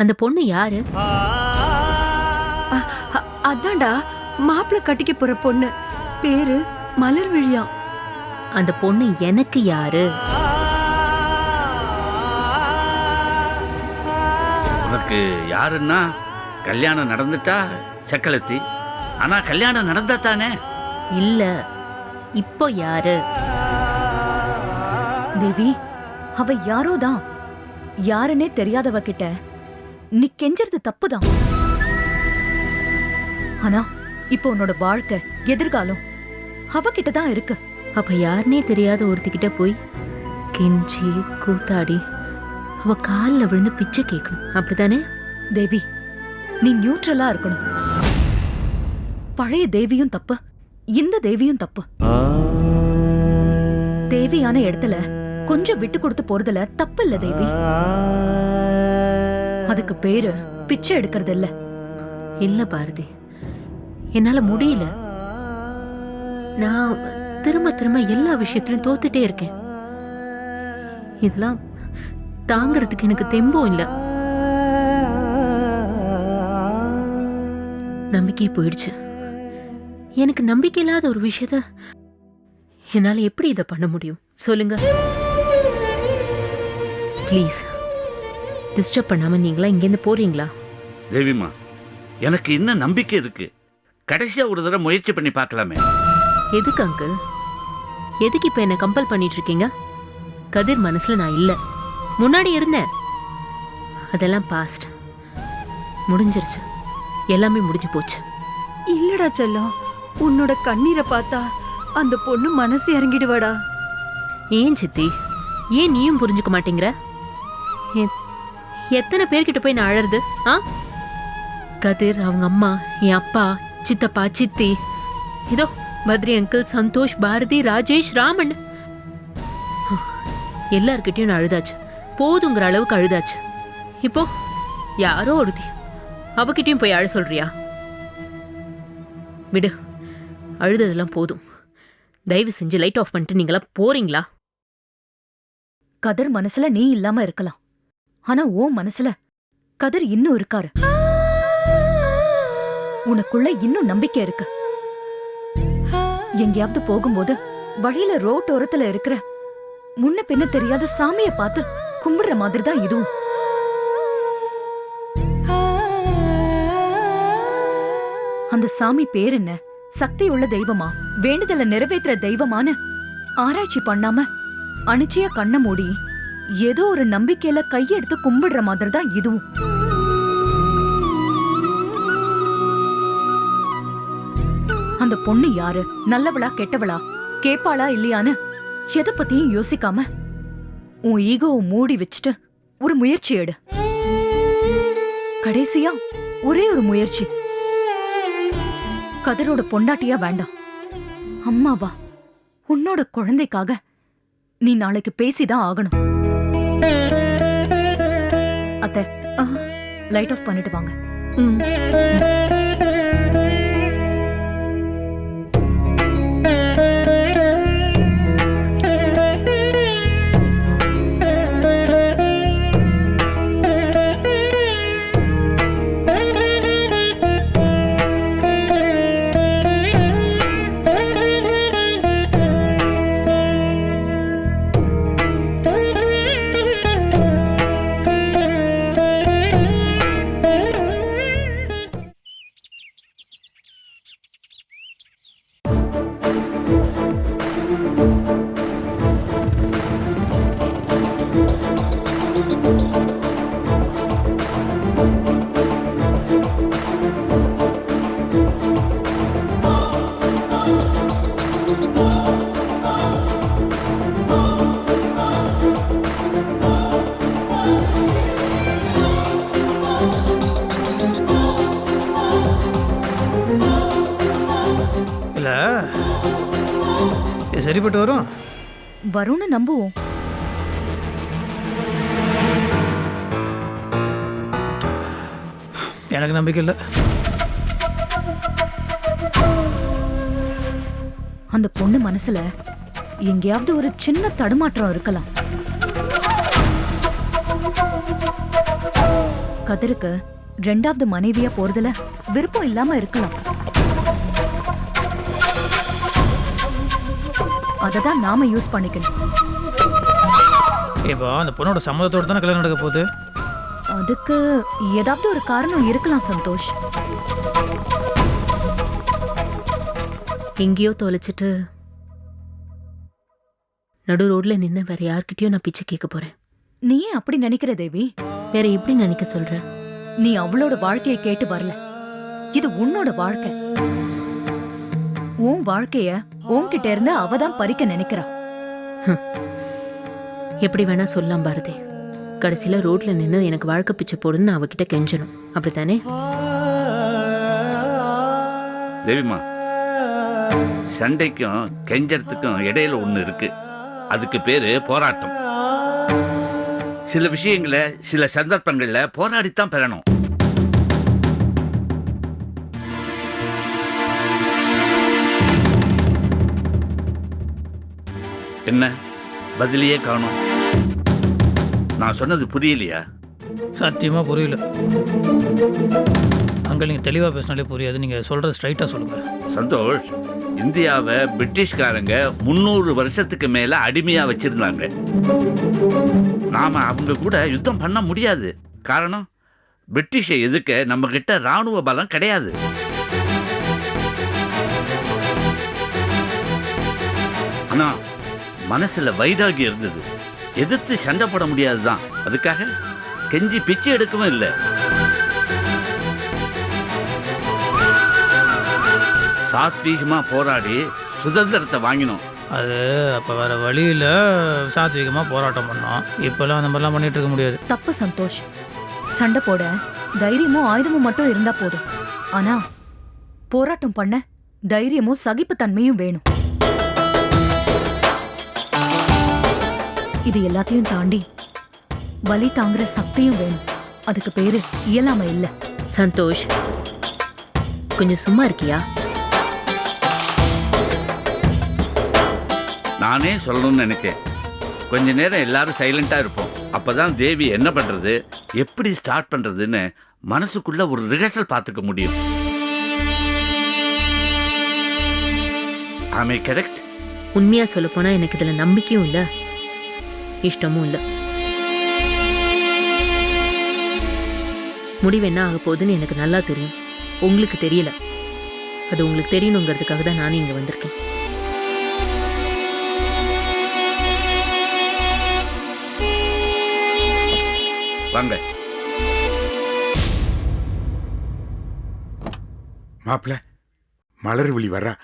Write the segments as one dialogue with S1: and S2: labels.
S1: அந்த பொண்ணு யாரு?
S2: அதான்டா மாப்பிள்ளை கட்டிக்க போற பொண்ணு. பேரு மலர் விழியா
S1: அந்த பொண்ணு எனக்கு யாரு?
S3: உனக்கு யாருன்னா கல்யாணம் நடந்துட்டா சக்கலத்தி. ஆனா கல்யாணம் நடந்தா தானே?
S1: இல்ல இப்போ யாரு?
S4: தேவி அவ யாரோ தான் யாருன்னே தெரியாதவ கிட்ட நீ கெஞ்சறது தப்புதான். ஆனா இப்போ உன்னோட வாழ்க்கை எதிர்காலம் அவகிட்ட தான் இருக்கு.
S1: அப்ப யாருனே தெரியாத ஒருத்திக்கிட்ட போய் கெஞ்சி கூத்தாடி அவ கால்ல விழுந்து பிச்சை கேட்கணும் அப்படிதானே
S4: தேவி நீ நியூட்ரலா இருக்கணும். பழைய தேவியும் தப்பு இந்த தேவியும் தப்பு. தேவியான இடத்துல கொஞ்சம் விட்டு கொடுத்து போறதுல தப்பு இல்ல தேவி. அதுக்கு பேரு பிச்சை எடுக்கிறது இல்ல
S1: இல்ல பாரதி. என்னால முடியல. நான் திரும்ப திரும்ப எல்லா விஷயத்திலும் தோத்துட்டே இருக்கேன். இதெல்லாம் தாங்கிறதுக்கு எனக்கு தெம்பும் இல்ல. நம்பிக்கையே போயிடுச்சு. எனக்கு நம்பிக்கை இல்லாத ஒரு விஷயத்த என்னால எப்படி இதை பண்ண முடியும்? சொல்லுங்க. ப்ளீஸ் டிஸ்டர்ப் பண்ணாம நீங்களா இங்கேருந்து போறீங்களா?
S3: தேவிமா எனக்கு இன்னும் நம்பிக்கை இருக்கு. கடைசியா ஒரு தடவை முயற்சி பண்ணி பார்க்கலாமே.
S1: எதுக்கு அங்கிள் எதுக்கு இப்ப என்ன கம்பல் பண்ணிட்டு இருக்கீங்க கதிர் மனசுல நான் இல்ல. முன்னாடி இருந்தேன். அதெல்லாம் பாஸ்ட் முடிஞ்சிருச்சு. எல்லாமே முடிஞ்சு போச்சு.
S2: இல்லடா செல்லம். உன்னோட கண்ணீரை பார்த்தா அந்த பொண்ணு மனசு இறங்கிடுவாடா.
S1: ஏன் சித்தி? ஏன் நீயும் புரிஞ்சுக்க மாட்டேங்கிற? எத்தனை பேர்கிட்ட போய் நான் அழறது ஆ? கதிர் அவங்க அம்மா என் அப்பா சித்தப்பா சித்தி. இதோ பத்ரி அங்கிள் சந்தோஷ் பாரதி ராஜேஷ் ராமன். எல்லார்கிட்டையும் நான் அழுதாச்சு. போதுங்கிற அளவுக்கு அழுதாச்சு. இப்போ யாரோ ஒருத்தி அவகிட்டையும் போய் அழ சொல்றியா? விடு அழுததெல்லாம் போதும். தயவு செஞ்சு லைட் ஆஃப் பண்ணிட்டு நீங்களாம் போறீங்களா?
S4: கதிர் மனசுல நீ இல்லாம இருக்கலாம். ஆனா ஓ மனசுல கதிர் இன்னும் இருக்காரு. உனக்குள்ள இன்னும் நம்பிக்கை இருக்கு. எங்கேயாவது போகும்போது வழியில ரோட்டோரத்துல இருக்கிற முன்ன பின்ன தெரியாத சாமிய பார்த்து கும்பிடுற மாதிரி தான் இதுவும். அந்த சாமி பேர் என்ன? சக்தி உள்ள தெய்வமா? வேண்டுதலை நிறைவேற்றுற தெய்வமான்னு ஆராய்ச்சி பண்ணாம அனிச்சையா கண்ண மூடி ஏதோ ஒரு நம்பிக்கையில கையெடுத்து கும்பிடுற மாதிரி தான் இதுவும். அந்த பொண்ணு யாரு? நல்லவளா கெட்டவளா? கேப்பாளா இல்லையான்னு எதை பத்தியும் யோசிக்காம உன் ஈகோவை மூடி வச்சுட்டு ஒரு முயற்சி எடு. கடைசியா ஒரே ஒரு முயற்சி. கதரோட பொண்டாட்டியா வேண்டாம். அம்மாவா உன்னோட குழந்தைக்காக நீ நாளைக்கு பேசிதான் ஆகணும். அத்தை லைட் ஆஃப் பண்ணிட்டு வாங்க
S2: ம்.
S5: சரிப்பட்டு வரும்?
S4: வரும்னு நம்புவோம்.
S5: எனக்கு நம்பிக்கை இல்லை.
S4: அந்த பொண்ணு மனசுல எங்கேயாவது ஒரு சின்ன தடுமாற்றம் இருக்கலாம். கதிருக்கு ரெண்டாவது மனைவியா போறதுல விருப்பம் இல்லாம இருக்கலாம். அததான் நாம யூஸ் பண்ணிக்கணும்.
S5: இப்போ அந்த பொண்ணோட சம்மதத்தோட தானே கல்யாணம் நடக்க போகுது?
S4: அதுக்கு ஏதாவது ஒரு காரணம் இருக்கலாம் சந்தோஷ்.
S1: எங்கேயோ தொலைச்சிட்டு நடு ரோட்ல நின்று வேற யார்கிட்டயோ நான் பிச்சை கேட்க போறேன்.
S4: நீ ஏன் அப்படி நினைக்கிற தேவி?
S1: வேற எப்படி நினைக்க சொல்ற?
S4: நீ அவளோட வாழ்க்கையை கேட்டு வரல. இது உன்னோட வாழ்க்கை. உன் வாழ்க்கைய உன்கிட்ட இருந்து அவ தான் பறிக்க நினைக்கிறா.
S1: எப்படி வேணா சொல்லலாம் பாரதி. கடைசியில் ரோட்டில் நின்று எனக்கு வாழ்க்கை பிச்சை போடுன்னு நான் அவகிட்ட கெஞ்சணும். அப்படித்தானே?
S3: தேவிமா சண்டைக்கும் கெஞ்சறதுக்கும் இடையில ஒன்று இருக்கு. அதுக்கு பேரு போராட்டம். சில விஷயங்களை சில சந்தர்ப்பங்களில் போராடித்தான் பெறணும். என்ன? பதிலையே காணும். நான் சொன்னது புரியலையா?
S5: சத்தியமாக புரியல. அங்கே நீங்கள் தெளிவாக பேசினாலே புரியாது. நீங்கள் சொல்கிறது ஸ்ட்ரைட்டாக சொல்லுங்கள்
S3: சந்தோஷ் இந்தியாவை பிரிட்டிஷ்காரங்க முந்நூறு வருஷத்துக்கு மேல அடிமையா வச்சிருந்தாங்க. நாம அவங்க கூட யுத்தம் பண்ண முடியாது. காரணம் பிரிட்டிஷை எதிர்க்க நம்ம கிட்ட ராணுவ பலம் கிடையாது. ஆனா மனசுல வைராகி இருந்தது. எதிர்த்து சண்டை போட முடியாதுதான். அதுக்காக கெஞ்சி பிச்சை எடுக்கவும் இல்லை. சாத்வீகமா போராடி சுதந்திரத்தை வாங்கினோம்.
S5: அது அப்போ வேறு வழியில் சாத்விகமாக போராட்டம் பண்ணோம். இப்போல்லாம் அந்த மாதிரிலாம் பண்ணிட்டு இருக்க முடியாது.
S4: தப்பு சந்தோஷ். சண்டை போட தைரியமும் ஆயுதமும் மட்டும் இருந்தா போதும். ஆனா போராட்டம் பண்ண தைரியமும் சகிப்புத்தன்மையும் வேணும். இது எல்லாத்தையும் தாண்டி வலி தாங்குற சக்தியும் வேணும். அதுக்கு பேரு இயலாமை இல்ல.
S1: சந்தோஷ் கொஞ்சம் சும்மா இருக்கியா?
S3: நானே சொல்லணும்னு நினைச்சேன் கொஞ்ச நேரம் எல்லாரும் சைலண்டா இருப்போம். அப்பதான் தேவி என்ன பண்றது எப்படி ஸ்டார்ட் பண்றதுன்னு மனசுக்குள்ள ஒரு ரிஹர்சல் பார்த்துக்க முடியும். ஆமே கரெக்ட்
S1: உண்மையா சொல்ல போனா எனக்கு இதுல நம்பிக்கையும் இல்ல. இஷ்டமும் இல்ல. முடிவு என்ன ஆக போகுதுன்னு எனக்கு நல்லா தெரியும். உங்களுக்கு தெரியல. அது உங்களுக்கு தெரியணுங்கிறதுக்காக தான் நானும் இங்க வந்திருக்கேன்.
S3: வாங்க.
S6: மாப்பிள மலர் விழி வர்றா.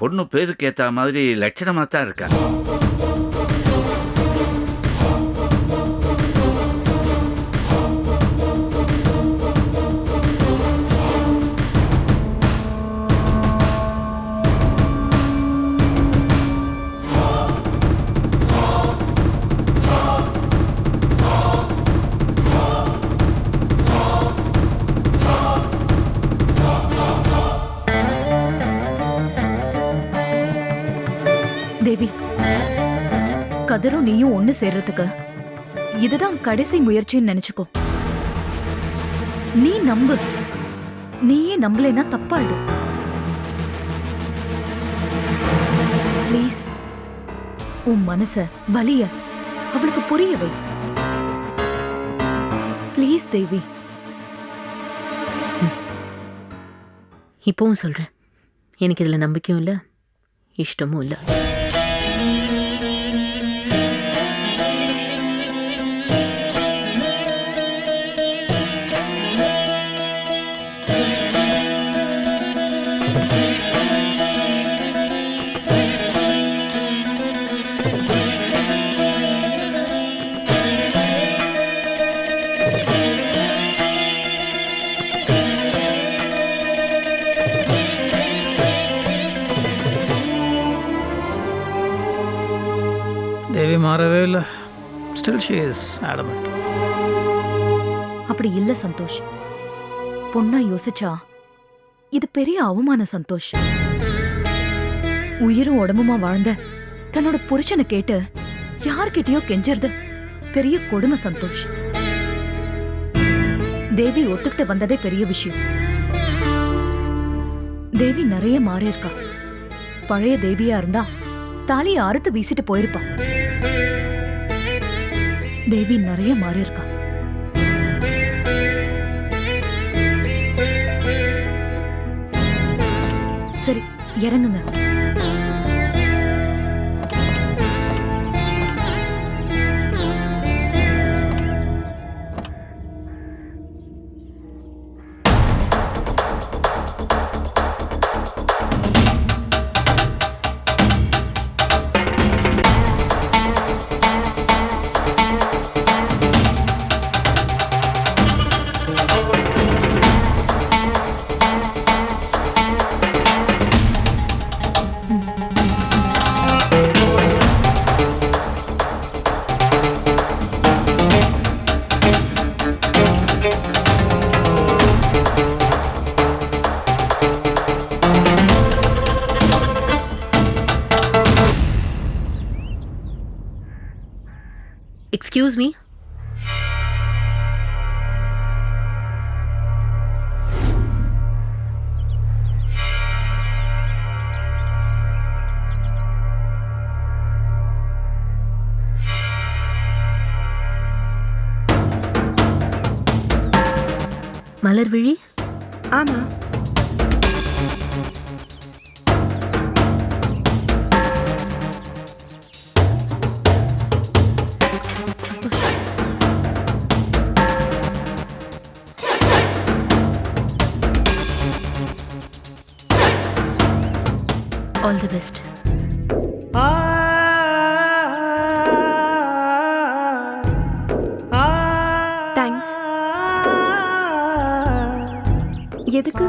S3: பொண்ணு பேருக்கு ஏற்ற மாதிரி லட்சணமாக தான் இருக்கா?
S4: கதிரும் நீயும் ஒண்ணு சேர்றதுக்கு. இதுதான் கடைசி முயற்சின்னு நினைச்சுக்கோ. நீ நம்பு. நீயே நம்பலைன்னா தப்பாயிடும். ப்ளீஸ். உன் மனச வலிய. அவளுக்கு புரிய வை. ப்ளீஸ் தேவி.
S1: இப்பவும் சொல்றேன். எனக்கு இதுல நம்பிக்கையும் இல்ல இஷ்டமும் இல்ல.
S5: மாறவே இல்லை. ஸ்டில் ஷீ இஸ் ஆடமெண்ட்
S4: அப்படி இல்ல சந்தோஷ். பொண்ணா யோசிச்சா இது பெரிய அவமானம் சந்தோஷ். உயிரும் உடம்புமா வாழ்ந்த தன்னோட புருஷனை கேட்டு யார்கிட்டயோ கெஞ்சறது பெரிய கொடுமை சந்தோஷ். தேவி ஒத்துக்கிட்டு வந்ததே பெரிய விஷயம். தேவி நிறைய மாறி இருக்கா பழைய தேவியா இருந்தா தாலியை அறுத்து வீசிட்டு போயிருப்பா. தேவி நிறைய மாறி இருக்கா சரி இறங்குங்க.
S1: Excuse me Malarvizhi?
S7: ஆமா.
S1: ஆல் தி பெஸ்ட்
S7: தேங்க்ஸ் எதுக்கு?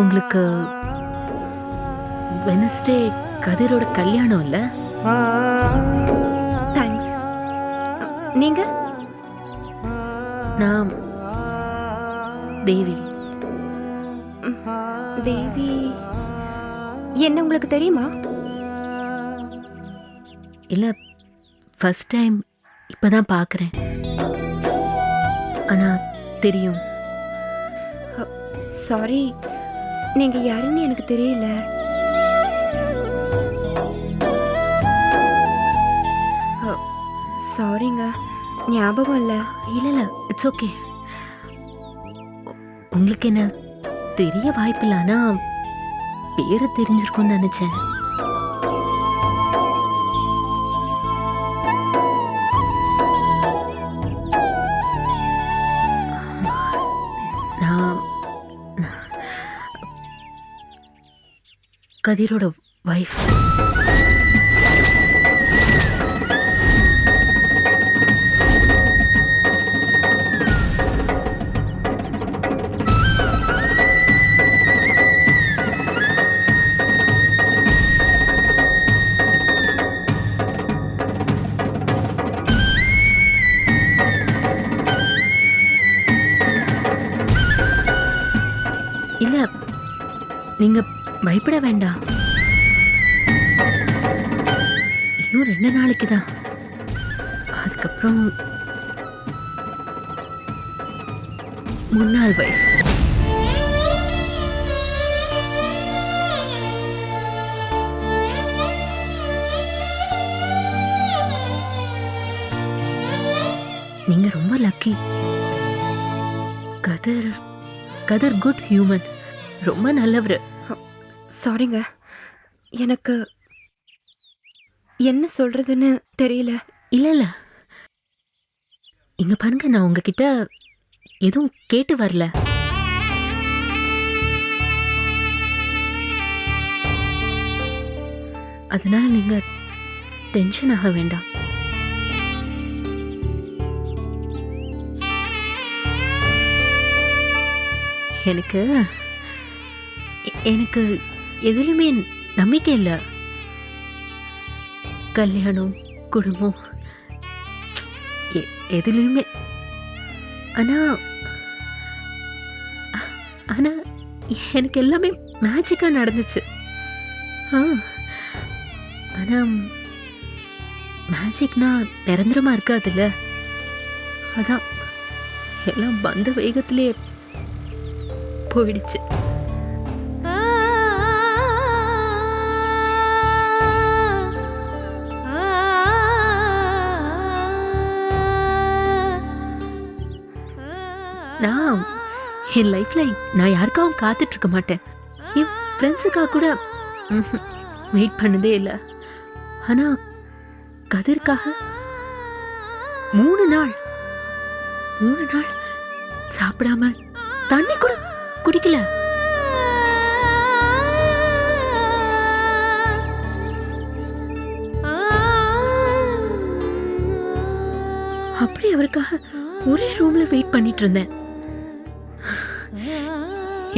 S1: உங்களுக்கு வெனஸ்டே கதிரோட கல்யாணம் இல்ல?
S7: தேங்க்ஸ் நீங்க?
S1: நான் தேவி.
S7: தேவி என்ன உங்களுக்கு தெரியுமா?
S1: இல்ல ஃபர்ஸ்ட் டைம் இப்பதான் பார்க்கறேன் ஆனா தெரியும்.
S7: சாரி நீங்க யாருன்னு எனக்கு தெரியல. சாரிங்க ஞாபகம் இல்லை
S1: இல்லை இல்லை இட்ஸ் ஓகே உங்களுக்கு என்ன தெரிய வாய்ப்பில்ல ஆனா பேரு தெரிஞ்சிருக்கும்னு நினைச்சேன். கதிரோட வைஃப் வேண்டாம். இன்னும் ரெண்டு நாளைக்கு தான் அதுக்கப்புறம் முன்னாள் வைஃப் நீங்க ரொம்ப லக்கி கதர் கதர் குட் ஹியூமன் ரொம்ப நல்லவர்.
S7: சாரிங்க எனக்கு என்ன சொல்றதுன்னு தெரியல.
S1: இல்லை இல்லை இங்கே பாருங்க நான் உங்ககிட்ட எதுவும் கேட்டு வரல. அதனால நீங்கள் டென்ஷன் ஆக வேண்டாம். எனக்கு எனக்கு எதுலையுமே நம்பிக்கை இல்லை. கல்யாணம் குடும்பம் எ- எதுலையுமே. ஆனா ஆனா எனக்கு எல்லாமே மேஜிக்காக நடந்துச்சு. ஆ ஆனா மேஜிக்னா நிரந்தரமா இருக்காதுல்ல? அதான் எல்லாம் வந்த வேகத்திலே போயிடுச்சு. என் லைஃப்ல நான் யாருக்காகவும் காத்துட்டு இருக்க மாட்டேன். என் ஃப்ரெண்ட்ஸுக்காக கூட வெயிட் பண்ணதே இல்லை. ஆனா கதிர்க்காக மூணு நாள் மூணு நாள் சாப்பிடாம தண்ணி கூட குடிக்கல. அப்படி அவருக்காக ஒரே ரூம்ல வெயிட் பண்ணிட்டு இருந்தேன்.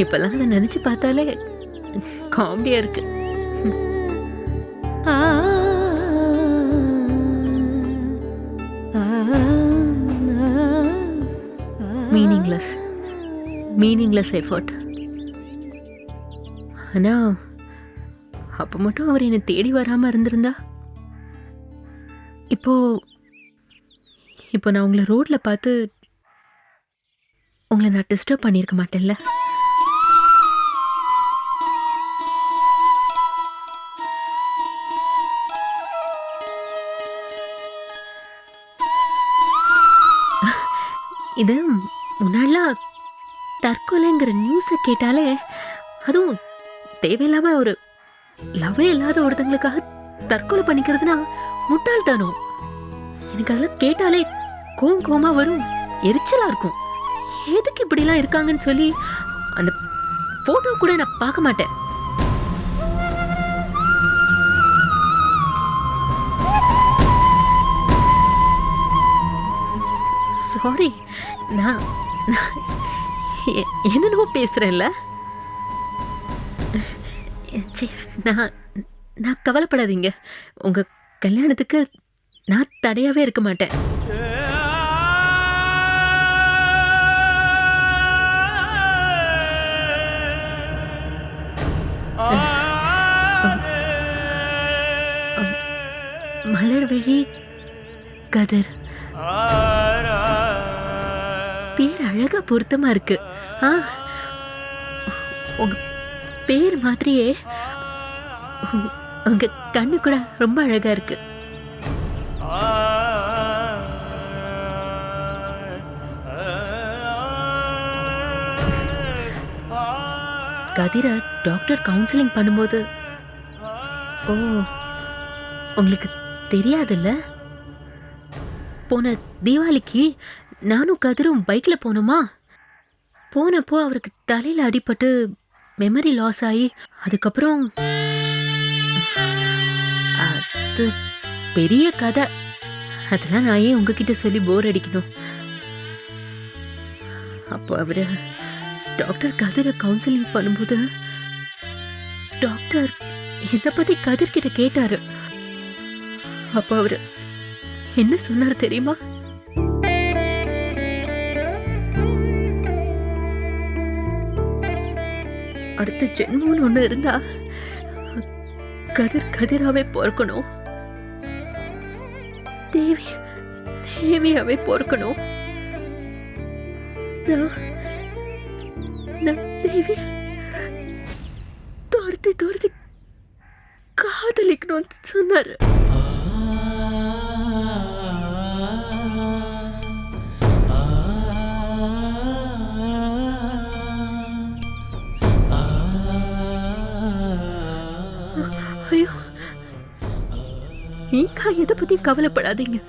S1: இப்பெல்லாம் அதை நினைச்சு பார்த்தாலே காமெடியா இருக்கு மீனிங்லெஸ் மீனிங்லெஸ் எஃபர்ட் ஆனா அப்போ மட்டும் அவர் என்னை தேடி வராமல் இருந்திருந்தா இப்போ இப்போ நான் உங்களை ரோட்டில் பார்த்து உங்களை நான் டிஸ்டர்ப் பண்ணியிருக்க மாட்டேன்ல இது முன்னாடிலாம் தற்கொலைங்கிற நியூஸை கேட்டாலே அதுவும் தேவையில்லாம ஒரு லவ்வே இல்லாத ஒருத்தங்களுக்காக தற்கொலை பண்ணிக்கிறதுனா முட்டாள்தானோ எனக்கு அதெல்லாம் கேட்டாலே கோம் கோமா வரும். எரிச்சலா இருக்கும். எதுக்கு இப்படிலாம் இருக்காங்கன்னு சொல்லி அந்த போட்டோ கூட நான் பார்க்க மாட்டேன். சாரி நான் நான் என்னென்னவோ பேசுகிறேன்ல நான் நான் கவலைப்படாதீங்க. உங்கள் கல்யாணத்துக்கு நான் தடையாகவே இருக்க மாட்டேன். மலர்விழி கதிர். அழகா பொருத்தமா இருக்கு. ஆ உங்க பேர் மாதிரியே உங்க- கண்ணு கூட ரொம்ப அழகா இருக்கு. கதிரை டாக்டர் கவுன்சிலிங் பண்ணும்போது ஓ உங்களுக்கு தெரியாதுல்ல? போன தீபாவளிக்கு நானும் கதிரும் பைக்ல போனோமா? போனப்போ அவருக்கு தலையில அடிபட்டு மெமரி லாஸ் ஆகி அதுக்கப்புறம் அது பெரிய கதை. அதெல்லாம் நான் ஏன் உங்ககிட்ட சொல்லி போர் அடிக்கணும்? அப்போ அவர் டாக்டர் கதிரை கவுன்சிலிங் பண்ணும்போது டாக்டர் என்னை பத்தி கதிர்கிட்ட கேட்டார் கேட்டாரு. அப்போ அவர் என்ன சொன்னார் தெரியுமா? அடுத்த ஜென்மம்னு ஒன்று இருந்தா கதிர் கதிராவே பொறுக்கணும் தேவி தேவியாவே பொறுக்கணும் நான் தேவி துரத்தி துரத்தி காதலிக்கணும்னு சொன்னாரு. பத்தி கவலைப்படாதீங்க.